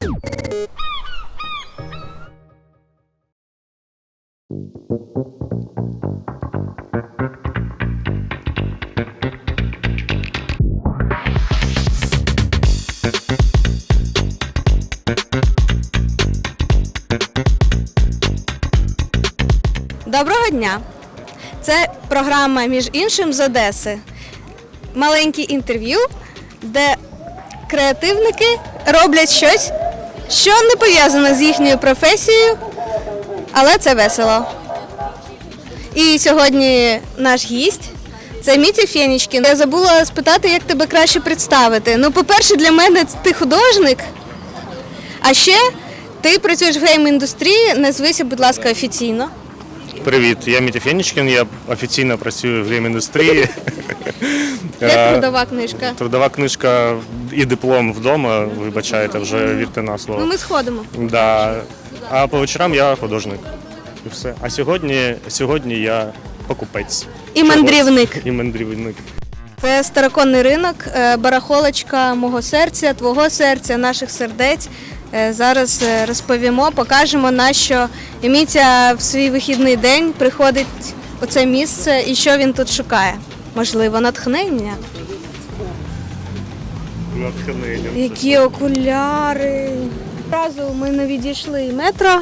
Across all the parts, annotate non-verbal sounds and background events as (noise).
Доброго дня! Це програма між іншим з Одеси. Маленьке інтерв'ю, де креативники роблять щось, що не пов'язане з їхньою професією, але це весело. І сьогодні наш гість це Мітя Фєнічкін. Я забула спитати, як тебе краще представити. Ну, по-перше, для мене ти художник, а ще ти працюєш в гейм-індустрії. Назвися, будь ласка, офіційно. Привіт, я Мітя Фєнічкін, я офіційно працюю в гейм-індустрії. (laughs) Де Е, трудова книжка? Трудова книжка і диплом вдома, вибачайте, вже вірте на Ну, слово. ми сходимо. Да. А по вечорам я художник. І все. А сьогодні, сьогодні я покупець. І мандрівник. І мандрівник. Це староконний ринок, е, барахолочка мого серця, твого серця, наших сердець. Е, Зараз е, розповімо, покажемо, на що Еміця в свій вихідний день приходить у це місце і що він тут шукає. Можливо, натхнення. Натхнення. Які окуляри. Одразу ми не відійшли метро.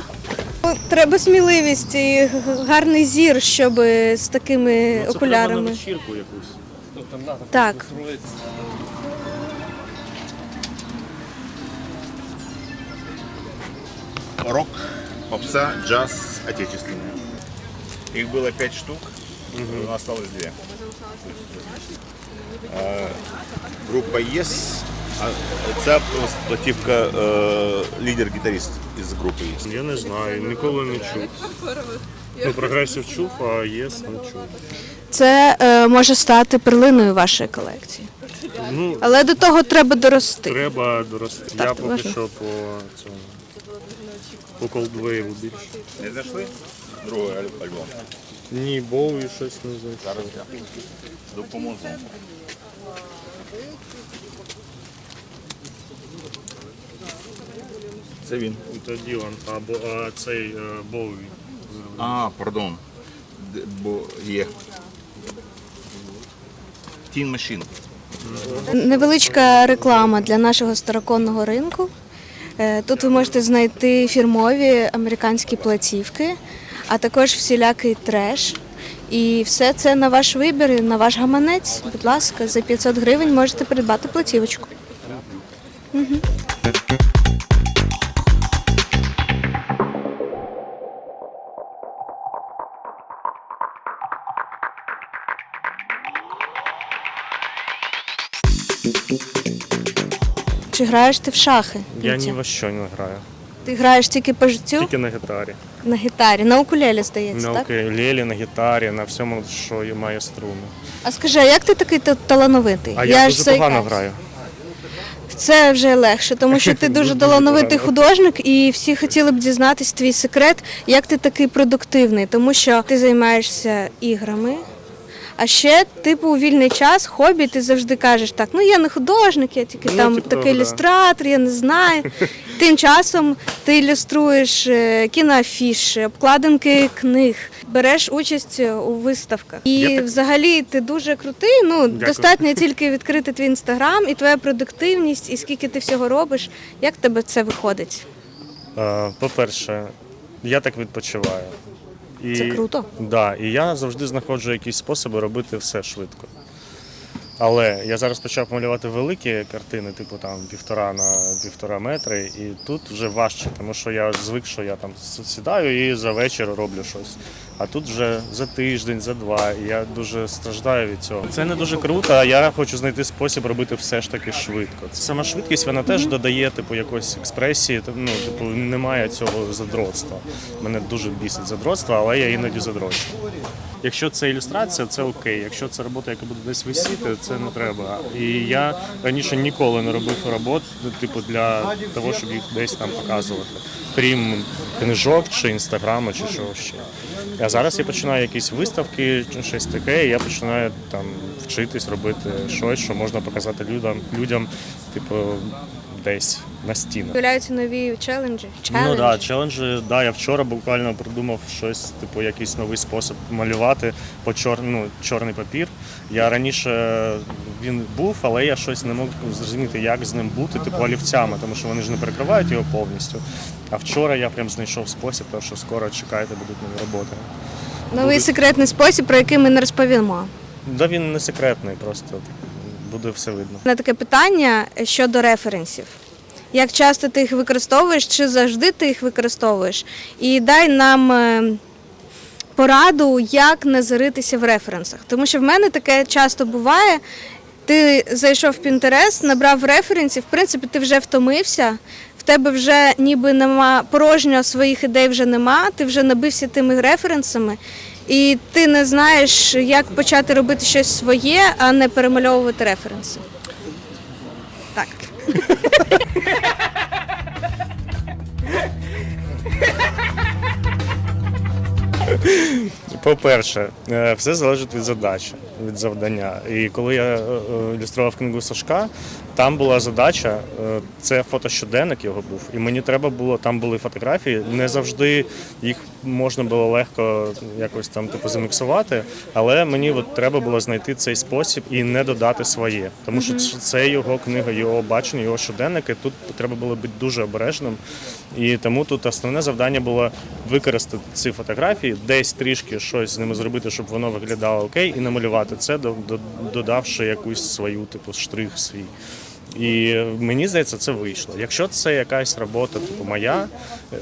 Ну, Треба сміливість і гарний зір, щоб з такими окулярами. вечірку якусь. Так. Рок, попса, джаз отечественный. Их было пять штук, но осталось две. А, Группа Yes, а ця платівка е, лідер-гітарист із групи Yes. Я не знаю, ніколи не чув. Ну, прогресів чув, а єс не чув. Це е, може стати перлиною вашої колекції. Ну, Але до того треба дорости. треба дорости. Я поки можна. що по цьому. По колдвейву більше. Не знайшли? Другий альбом. Ні, Боуї щось не знаю. Зараз я допоможу. Це він. Це Ділан, а, бо, а цей е, Боуї. А, пардон. Д- Бо є. Тін Machine. Невеличка реклама для нашого староконного ринку. Е, Тут ви можете знайти фірмові американські платівки, а також всілякий треш. І все це на ваш вибір, і на ваш гаманець. Будь ласка, за 500 гривень можете придбати платівочку. Чи граєш ти в шахи? Я ні во що не граю. Ти граєш тільки по життю Тільки на гітарі. на гітарі, на укулелі, здається, На так? на гітарі, на всьому, що і має струни. А скажи, а як ти такий та- талановитий? А я, дуже погано заїкаюсь. граю. Це вже легше, тому що ти (laughs) дуже Дуже талановитий погано. художник, і всі хотіли б дізнатись твій секрет, як ти такий продуктивний, тому що ти займаєшся іграми. А ще, типу, у вільний час, хобі, ти завжди кажеш так, ну я не художник, я тільки Ну, там типу такий того, да. ілюстратор, я не знаю. (laughs) Тим часом ти ілюструєш е, кіноафіші, обкладинки книг, береш участь у виставках. І Я взагалі ти дуже крутий. Ну достатньо (laughs) тільки відкрити твій інстаграм і твоя продуктивність, і скільки ти всього робиш. Як тебе це виходить? Е, По-перше, я так відпочиваю. І, Це круто. Да, і я завжди знаходжу якісь способи робити все швидко. Але я зараз почав малювати великі картини, типу там півтора на півтора метри, і тут вже важче, тому що я звик, що я там сідаю і за вечір роблю щось. А тут вже за тиждень, за два, і я дуже страждаю від цього. Це не дуже круто, а я хочу знайти спосіб робити все ж таки швидко. Сама швидкість вона теж додає типу якоїсь експресії. Ну, типу, немає цього задротства. Мене дуже бісить задротство, але я іноді задрочу. Якщо це ілюстрація, це окей. Якщо це робота, яка буде десь висіти, це не треба. І я раніше ніколи не робив робот, типу, для того, щоб їх десь там показувати, крім книжок чи інстаграму, чи чого ще. А зараз я починаю якісь виставки, щось таке, і я починаю там вчитись робити щось, що можна показати людям, людям, типу, десь на стінах. З'являються нові челенджі. Ну челенджі. да, челенджі. Да, я вчора буквально придумав щось, типу, якийсь новий спосіб малювати по чор... ну, чорний папір. Я раніше він був, але я щось не мог зрозуміти, як з ним бути, типу олівцями, тому що вони ж не перекривають його повністю. А вчора я прям знайшов спосіб, тому що скоро чекайте, будуть нові роботи. Новий Будуть- секретний спосіб, про який ми не розповімо. Да він не секретний, просто буде все видно. На таке питання щодо референсів. Як часто ти їх використовуєш, чи завжди ти їх використовуєш? І дай нам е, пораду, як не заритися в референсах. Тому що в мене таке часто буває. Ти зайшов в Pinterest, набрав референсів, в принципі, ти вже втомився, в тебе вже ніби нема порожньо своїх ідей вже нема, ти вже набився тими референсами, і ти не знаєш, як почати робити щось своє, а не перемальовувати референси. Так. (laughs) По-перше, е, все залежить від задачі, від завдання. І коли я е, е, ілюстрував книгу Сашка, там була задача, е, це фотощоденник його був, і мені треба було, там були фотографії, не завжди їх можна було легко якось там типу заміксувати, але мені от треба було знайти цей спосіб і не додати своє. Тому що це- його книга, його бачення, його щоденники. Тут треба було бути дуже обережним. І тому тут основне завдання було використати ці фотографії, десь трішки щось з ними зробити, щоб воно виглядало окей, і намалювати це, до- до- додавши якусь свою типу штрих свій. І мені здається, це вийшло. Якщо це якась робота, типу моя,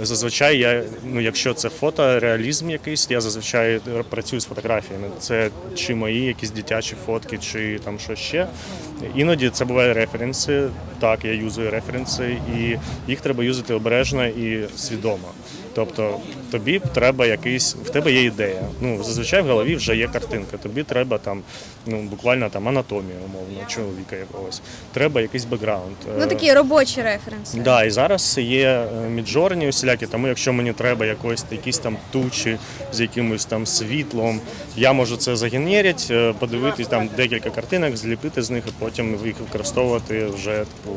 зазвичай я, ну якщо це фотореалізм якийсь, я зазвичай працюю з фотографіями. Це чи мої якісь дитячі фотки, чи там що ще. Іноді це буває референси. Так, я юзую референси, і їх треба юзати обережно і свідомо. Тобто тобі треба якийсь, в тебе є ідея. Ну зазвичай в голові вже є картинка. Тобі треба там, ну буквально там анатомія, умовно, чоловіка якогось. Треба якийсь бекграунд. Ну Е, такі робочі референси. Да, і зараз є е, міджорні усілякі, тому якщо мені треба якось якісь там тучі з якимось там світлом, я можу це загенерити, е, подивитись там декілька картинок, зліпити з них і потім їх використовувати вже типу.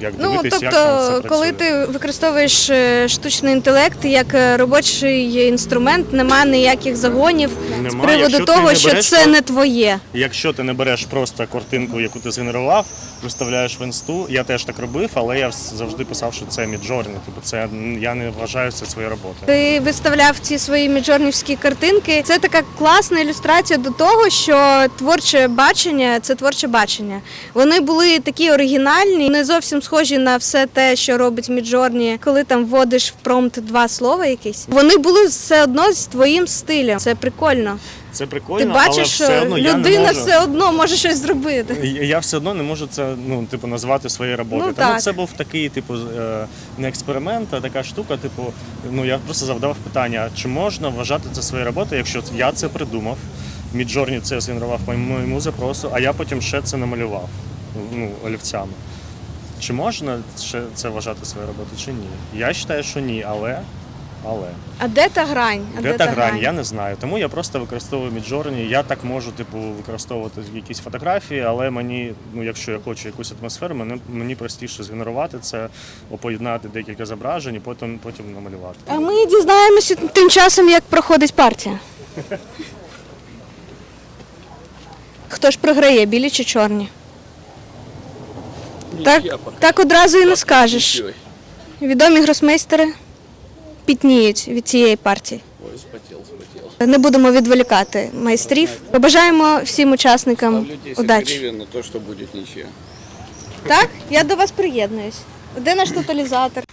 Як Ну, дивитись, як там тобто, коли ти використовуєш е, штучний інтелект як е, робочий інструмент, нема ніяких загонів з приводу якщо того, що береш це не твоє. Якщо ти не береш просто картинку, яку ти згенерував, виставляєш в інсту, я теж так робив, але я завжди писав, що це міджорні. Типу, це я не вважаю це своєю роботою. Ти виставляв ці свої міджорнівські картинки. Це така класна ілюстрація до того, що творче бачення це творче бачення. Вони були такі оригінальні, не зовсім схожі на все те, що робить Міджорні, коли там вводиш в промпт два слова якісь. Вони були все одно з твоїм стилем. Це прикольно. Це прикольно, Ти але бачиш, все що одно я не людина можу. все одно може щось зробити. Я я все одно не можу це ну, типу, назвати своєю роботою. Ну, Тому так. це був такий, типу, е, не експеримент, а така штука. Типу, ну я просто завдав питання, чи можна вважати це своєю роботою, якщо я це придумав. Міджорні це згенерував по моєму запросу, а я потім ще це намалював ну, олівцями. Чи можна це вважати своєю роботою, чи ні? Я вважаю, що ні, але. але. А де та грань? А Де та грань, я не знаю. Тому я просто використовую Midjourney. Я так можу, типу, використовувати якісь фотографії, але мені, ну якщо я хочу якусь атмосферу, мені, мені простіше згенерувати це, поєднати декілька зображень і потім, потім намалювати. А ми дізнаємося тим часом, як проходить партія. (laughs) Хто ж програє, білі чи чорні? Так, так одразу і не скажеш. Відомі гросмейстери пітніють від цієї партії. Не будемо відволікати майстрів. Побажаємо всім учасникам удачі. на то, що буде нічия. Так, я до вас приєднуюсь. Де наш тоталізатор?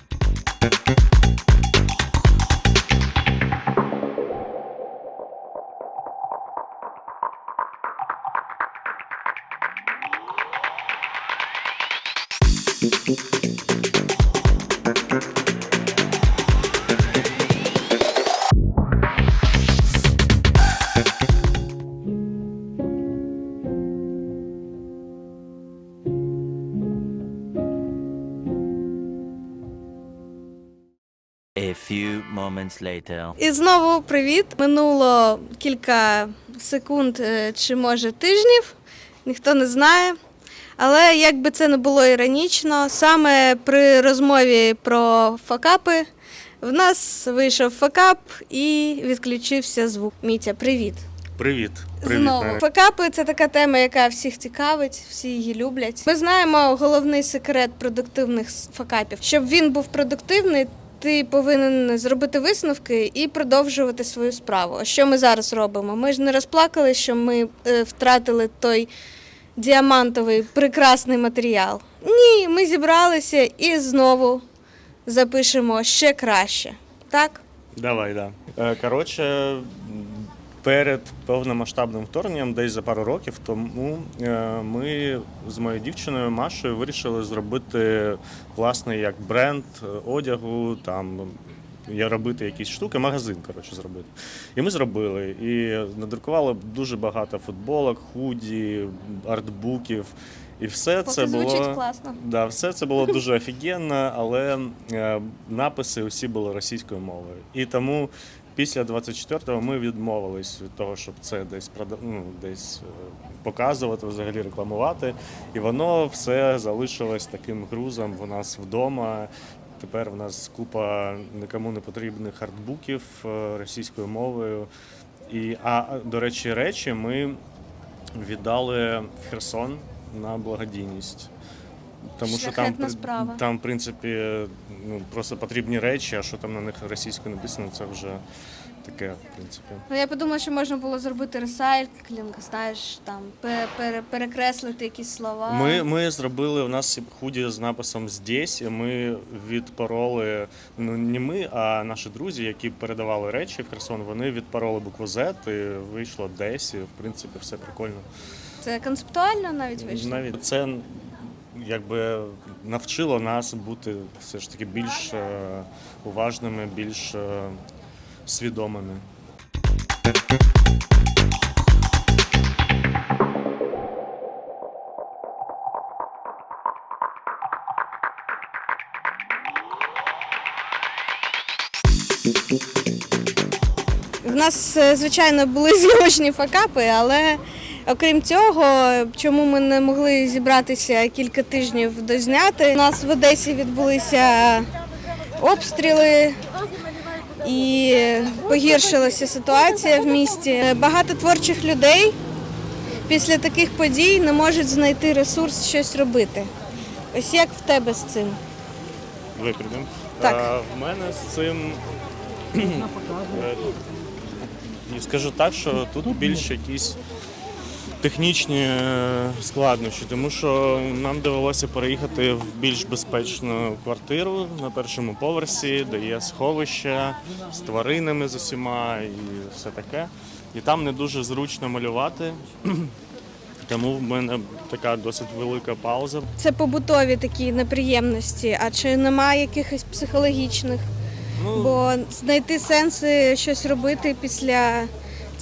І знову привіт. Минуло кілька секунд е, чи може тижнів, ніхто не знає. Але як би це не було іронічно, саме при розмові про факапи в нас вийшов факап і відключився звук. Мітя, привіт. Привіт. Привіт. Знову факапи це така тема, яка всіх цікавить, всі її люблять. Ми знаємо головний секрет продуктивних факапів. Щоб він був продуктивний, ти повинен зробити висновки і продовжувати свою справу. А що ми зараз робимо? Ми ж не розплакали, що ми е, втратили той діамантовий прекрасний матеріал. Ні, ми зібралися і знову запишемо ще краще. Так? Давай, да. Е, Коротше, перед повномасштабним вторгненням, десь за пару років тому, е, ми з моєю дівчиною Машою вирішили зробити власний як бренд е, одягу, там я робити якісь штуки, магазин, коротше, зробити. І ми зробили. І надрукували дуже багато футболок, худі, артбуків. І все це було. класно. Да, все це було (laughs) дуже офігенно, але е, написи усі були російською мовою. І тому після 24-го ми відмовились від того, щоб це десь ну, десь е, показувати, взагалі рекламувати. І воно все залишилось таким грузом у нас вдома. Тепер в нас купа нікому не потрібних артбуків е, російською мовою. І, а до речі, речі ми віддали в Херсон на благодійність. Тому що там, Шляхетна справа. там, в принципі, ну, просто потрібні речі, а що там на них російською написано, це вже таке, в принципі. Ну, я подумала, що можна було зробити ресайклінг, знаєш, там пе- пере- перекреслити якісь слова. Ми, ми зробили у нас худі з написом здесь, і ми відпороли, ну не ми, а наші друзі, які передавали речі в Херсон, вони відпороли букву Z і вийшло десь, і в принципі все прикольно. Це концептуально навіть вийшло. Навіть це якби навчило нас бути все ж таки більш е, уважними, більш е, свідомими. В нас, е, звичайно, були (laughs) зйомочні факапи, але окрім цього, чому ми не могли зібратися кілька тижнів дозняти, у нас в Одесі відбулися обстріли. І погіршилася ситуація в місті. Багато творчих людей після таких подій не можуть знайти ресурс щось робити. Ось як в тебе з цим? Викрадемо. Так. А, в мене з цим. (clears throat) е, скажу так, що тут більше якісь технічні е, складнощі, тому що нам довелося переїхати в більш безпечну квартиру на першому поверсі, де є сховище з тваринами з усіма і все таке. І там не дуже зручно малювати. (clears throat) Тому в мене така досить велика пауза. Це побутові такі неприємності, а чи немає якихось психологічних? Ну, Бо знайти сенси щось робити після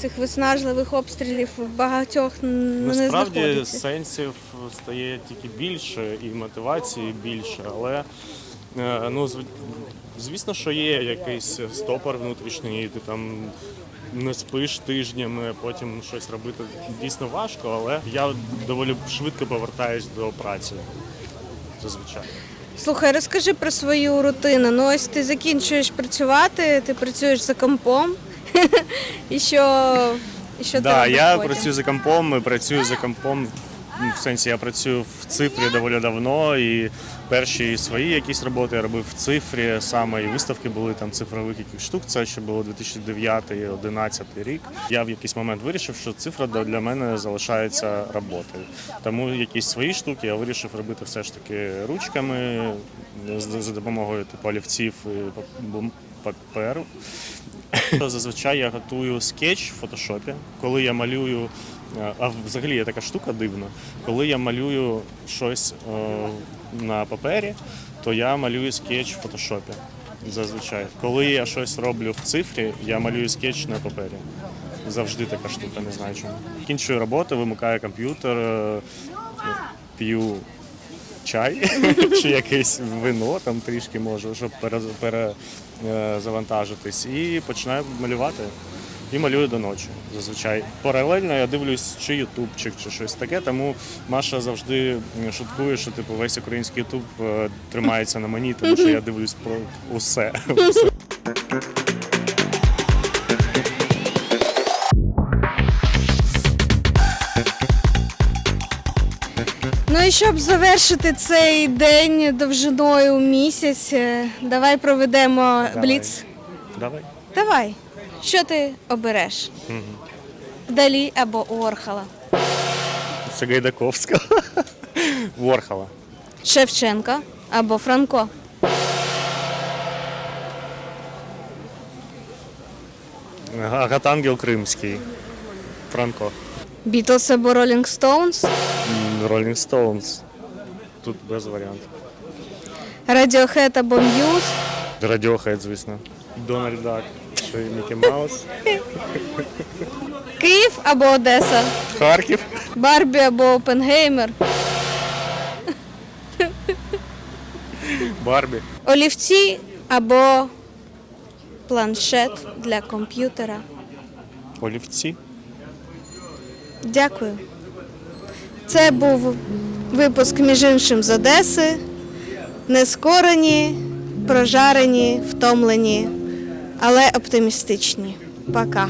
цих виснажливих обстрілів в багатьох не Насправді знаходиться. сенсів стає тільки більше і мотивації більше, але е, ну, зв- звісно, що є якийсь стопор внутрішній, ти там не спиш тижнями, потім щось робити дійсно важко, але я доволі швидко повертаюсь до праці. Зазвичай. Слухай, розкажи про свою рутину. Ну ось ти закінчуєш працювати, ти працюєш за компом. І що, і що Да, робиш я потім? працюю за компом, працюю за компом. В сенсі я працюю в цифрі доволі давно, і перші свої якісь роботи я робив в цифрі. Саме і виставки були там цифрових яких штук. Це ще було 2009-2011 рік. Я в якийсь момент вирішив, що цифра для мене залишається роботою. Тому якісь свої штуки я вирішив робити все ж таки ручками за допомогою типу олівців і паперу. Зазвичай я готую скетч в фотошопі, коли я малюю. е, А взагалі є така штука дивна. Коли я малюю щось е, на папері, то я малюю скетч в фотошопі. Зазвичай. Коли я щось роблю в цифрі, я малюю скетч на папері. Завжди така штука, не знаю чому. Кінчую роботу, вимикаю комп'ютер, е, п'ю чай (laughs) чи якесь вино там трішки можу, щоб перезавантажитись, і починаю малювати. і малюю до ночі. Зазвичай. Паралельно я дивлюсь чи ютубчик, чи щось таке. Тому Маша завжди шуткує, що типу весь український ютуб е, тримається на мені, тому що я дивлюсь про усе. (laughs) щоб завершити цей день довжиною місяць, е, давай проведемо Давай. бліц. Давай. Давай. Що ти обереш? Далі або Орхала? Це Гайдаковська. Ворхала. (laughs) Шевченка або Франко? Агатангел Кримський. Франко. Бітлз або Ролінг Стоунс? Роллінг Стоунс. Тут без варіантів. Радіохет або М'юз? Радіохед, звісно. Дональд Дак. Що і Мікі Маус. Київ або Одеса? Харків. Барбі або Опенгеймер? Барбі. Олівці або планшет для комп'ютера? Олівці. Дякую. Це був випуск між іншим з Одеси. Нескорені, прожарені, втомлені, але оптимістичні. Пока.